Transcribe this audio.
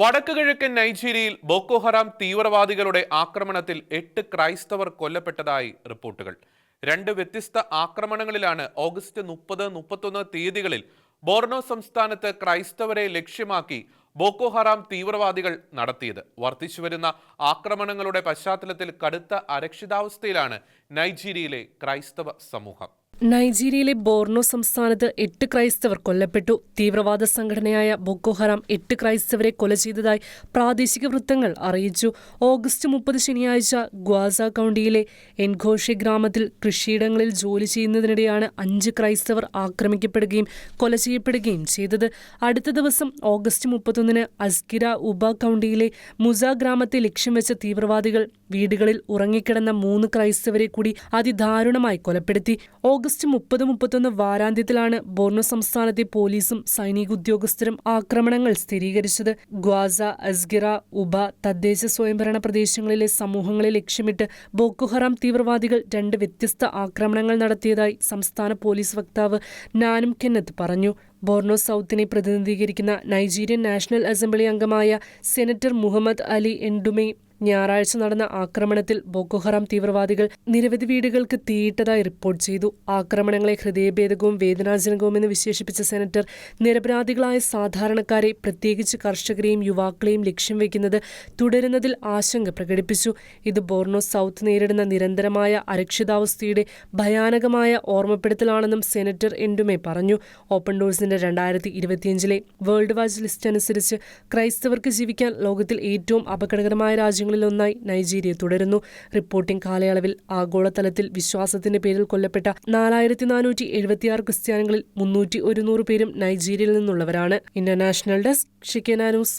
വടക്ക് കിഴക്കൻ നൈജീരിയയിൽ ബോക്കോഹറാം തീവ്രവാദികളുടെ ആക്രമണത്തിൽ എട്ട് ക്രൈസ്തവർ കൊല്ലപ്പെട്ടതായി റിപ്പോർട്ടുകൾ. രണ്ട് വ്യത്യസ്ത ആക്രമണങ്ങളിലാണ് ഓഗസ്റ്റ് മുപ്പത് മുപ്പത്തൊന്ന് തീയതികളിൽ ബോർണോ സംസ്ഥാനത്ത് ക്രൈസ്തവരെ ലക്ഷ്യമാക്കി ബോക്കോഹറാം തീവ്രവാദികൾ നടത്തിയത്. വർദ്ധിച്ചുവരുന്ന ആക്രമണങ്ങളുടെ പശ്ചാത്തലത്തിൽ കടുത്ത അരക്ഷിതാവസ്ഥയിലാണ് നൈജീരിയയിലെ ക്രൈസ്തവ സമൂഹം. നൈജീരിയയിലെ ബോർണോ സംസ്ഥാനത്ത് എട്ട് ക്രൈസ്തവർ കൊല്ലപ്പെട്ടു. തീവ്രവാദ സംഘടനയായ ബൊക്കോഹറാം എട്ട് ക്രൈസ്തവരെ കൊല ചെയ്തതായി പ്രാദേശിക വൃത്തങ്ങൾ അറിയിച്ചു. ഓഗസ്റ്റ് മുപ്പത് ശനിയാഴ്ച ഗ്വാസ കൗണ്ടിയിലെ എൻഘോഷെ ഗ്രാമത്തിൽ കൃഷിയിടങ്ങളിൽ ജോലി ചെയ്യുന്നതിനിടെയാണ് അഞ്ച് ക്രൈസ്തവർ ആക്രമിക്കപ്പെടുകയും കൊല ചെയ്യപ്പെടുകയും ചെയ്തത്. അടുത്ത ദിവസം ഓഗസ്റ്റ് മുപ്പത്തൊന്നിന് അസ്കിര ഉബ കൗണ്ടിയിലെ മുസ ഗ്രാമത്തെ ലക്ഷ്യം വെച്ച തീവ്രവാദികൾ വീടുകളിൽ ഉറങ്ങിക്കിടന്ന മൂന്ന് ക്രൈസ്തവരെ കൂടി അതിദാരുണമായി കൊലപ്പെടുത്തി. ഓഗസ്റ്റ് മുപ്പത് മുപ്പത്തൊന്ന് വാരാന്ത്യത്തിലാണ് ബോർണോ സംസ്ഥാനത്തെ പോലീസും സൈനിക ഉദ്യോഗസ്ഥരും ആക്രമണങ്ങൾ സ്ഥിരീകരിച്ചത്. ഗ്വാസ അസ്ഗിറ ഉബ തദ്ദേശ സ്വയംഭരണ പ്രദേശങ്ങളിലെ സമൂഹങ്ങളെ ലക്ഷ്യമിട്ട് ബോക്കുഹറാം തീവ്രവാദികൾ രണ്ട് വ്യത്യസ്ത ആക്രമണങ്ങൾ നടത്തിയതായി സംസ്ഥാന പോലീസ് വക്താവ് നാനും കെന്നത്ത് പറഞ്ഞു. ബോർണോ സൗത്തിനെ പ്രതിനിധീകരിക്കുന്ന നൈജീരിയൻ നാഷണൽ അസംബ്ലി അംഗമായ സെനറ്റർ മുഹമ്മദ് അലി എൻഡുമെ ഞായറാഴ്ച നടന്ന ആക്രമണത്തിൽ ബോക്കോഹറാം തീവ്രവാദികൾ നിരവധി വീടുകൾക്ക് തീയിട്ടതായി റിപ്പോർട്ട് ചെയ്തു. ആക്രമണങ്ങളെ ഹൃദയഭേദകവും വേദനാജനകവുമെന്ന് വിശേഷിപ്പിച്ച സെനറ്റർ നിരപരാധികളായ സാധാരണക്കാരെ പ്രത്യേകിച്ച് കർഷകരെയും യുവാക്കളെയും ലക്ഷ്യം വയ്ക്കുന്നത് തുടരുന്നതിൽ ആശങ്ക പ്രകടിപ്പിച്ചു. ഇത് ബോർണോ സൗത്ത് നേരിടുന്ന നിരന്തരമായ അരക്ഷിതാവസ്ഥയുടെ ഭയാനകമായ ഓർമ്മപ്പെടുത്തലാണെന്നും സെനറ്റർ എൻഡുമേ പറഞ്ഞു. ഓപ്പൺ ഡോഴ്സിന്റെ രണ്ടായിരത്തി ഇരുപത്തിയഞ്ചിലെ വേൾഡ് വാച്ച് ലിസ്റ്റ് അനുസരിച്ച് ക്രൈസ്തവർക്ക് ജീവിക്കാൻ ലോകത്തിൽ ഏറ്റവും അപകടകരമായ രാജ്യങ്ങളിലൊന്നായി നൈജീരിയ തുടരുന്നു. റിപ്പോർട്ടിംഗ് കാലയളവിൽ ആഗോളതലത്തിൽ വിശ്വാസത്തിന്റെ പേരിൽ കൊല്ലപ്പെട്ട നാലായിരത്തി നാനൂറ്റി എഴുപത്തിയാറ് ക്രിസ്ത്യാനികളിൽ മുന്നൂറ്റി ഒരുന്നൂറ് പേരും നൈജീരിയയിൽ നിന്നുള്ളവരാണ്. ഇന്റർനാഷണൽ ഡെസ്ക് ഷിക്കന ന്യൂസ്.